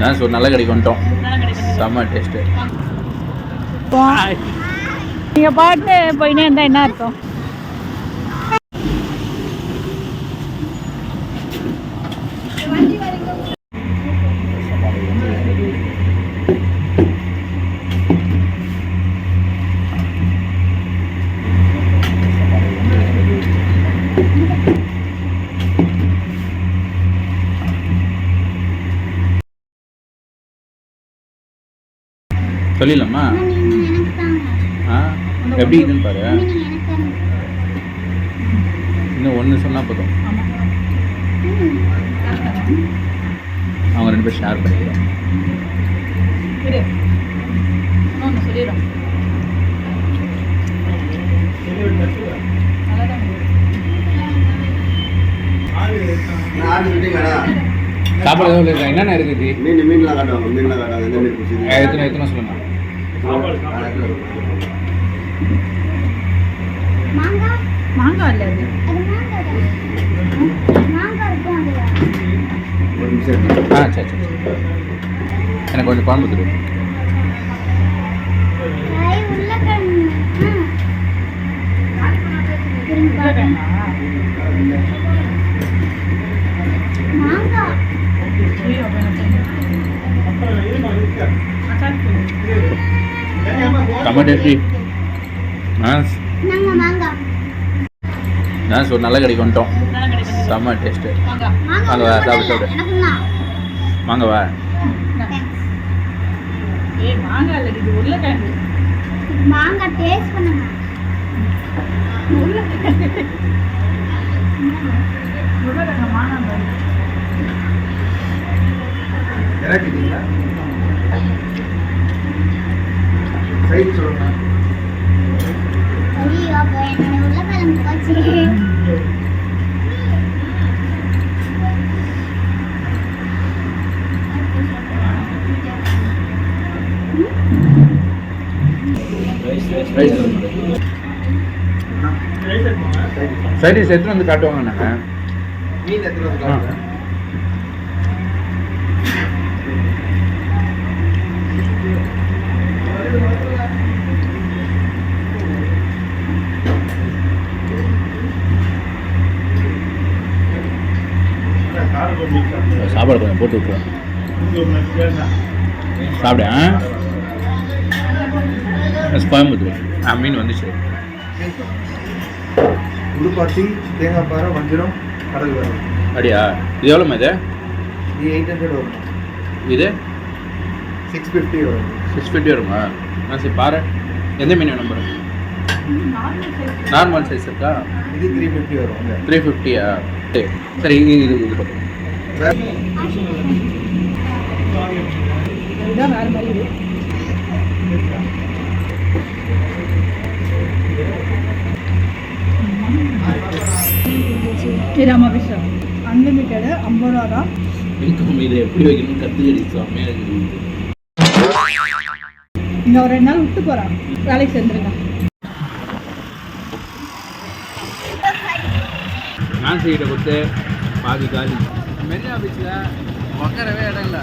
நான் சொல் நல்ல கடைக்கு வந்துட்டோம். செம்ம டேஸ்ட்டு நீங்கள் பாட்டு போயினே இருந்தால் என்ன அர்த்தம்? சொல்லிடலாமா? ஆ? எப்படி இதுன்னு பாரு. இன்னும் ஒன்று சொன்னால் போதும். அவங்க ரெண்டு பேரும் ஷேர் இன்னொன்று சொல்லிடுறோம். சாப்பாடு என்னென்ன இருக்குது? மீன் மீன்லாம் காட்டுவாங்க. மீன்லாம் காட்டுவாங்க எத்தனை எத்தனை சொல்லுங்க. மாங்காய் மாங்காய் இல்லை அது அது மாங்காய் தான். மாங்காய் இருக்கும் அதுல ஒரு நிமிஷம் இருக்கு. ஆ சரி சரி. எனக்கு கொஞ்சம் குழம்பு தரு நாங்க மாங்காய். நான் ஒரு நல்ல கடைக்கு வந்துட்டோம். செம்ம டேஸ்ட்டு மாங்காய். வாங்க, வா, சாப்பிடு, சாப்பிடு. மாங்காய் டேஸ்ட் பண்ணுங்க. இறக்கிட்டீங்களா சைட் சொல்லுங்க சரி எடுத்துன்னு வந்து காட்டுவாங்க நாங்கள் மீன் எத்தனை வந்து காட்டுறேன் சாப்பாடு கொஞ்சம் போட்டு விட்டுருவோம். சாப்பிடு கோயம்புத்தூர் ஆ மீன் வந்துச்சு. உடுப்பாட்டி தேங்காய் பாறை வஞ்சிரம் கடல் வரும் அப்படியா? இது எவ்வளோமா இது? இது எயிட் ஹண்ட்ரட் வரும். இது? சிக்ஸ் ஃபிஃப்டி வரும். சிக்ஸ் ஃபிஃப்டி வருமா? ஆ சரி பாரு. எந்த மீன் வேணும் பாரு? நார்மல் சைஸ் இருக்கா? இது த்ரீ ஃபிஃப்டி வரும். த்ரீ ஃபிஃப்டியா சரி இது இது ராமகிருஷ்ணன் அன்லிமிட்டடு ஐம்பது ரூபா தான் இன்கம் இதை எப்படி வைக்கணும்னு கற்றுக்கடி செம்மையாக இருக்குது ஒரு ரெண்டு நாள் விட்டு போகிறான் வேலைக்கு சேர்ந்துருங்க நான் செய்கிற கொடுத்து பாதி காலி. மெரினா பீச்சில் உட்காரவே இடம் இல்லை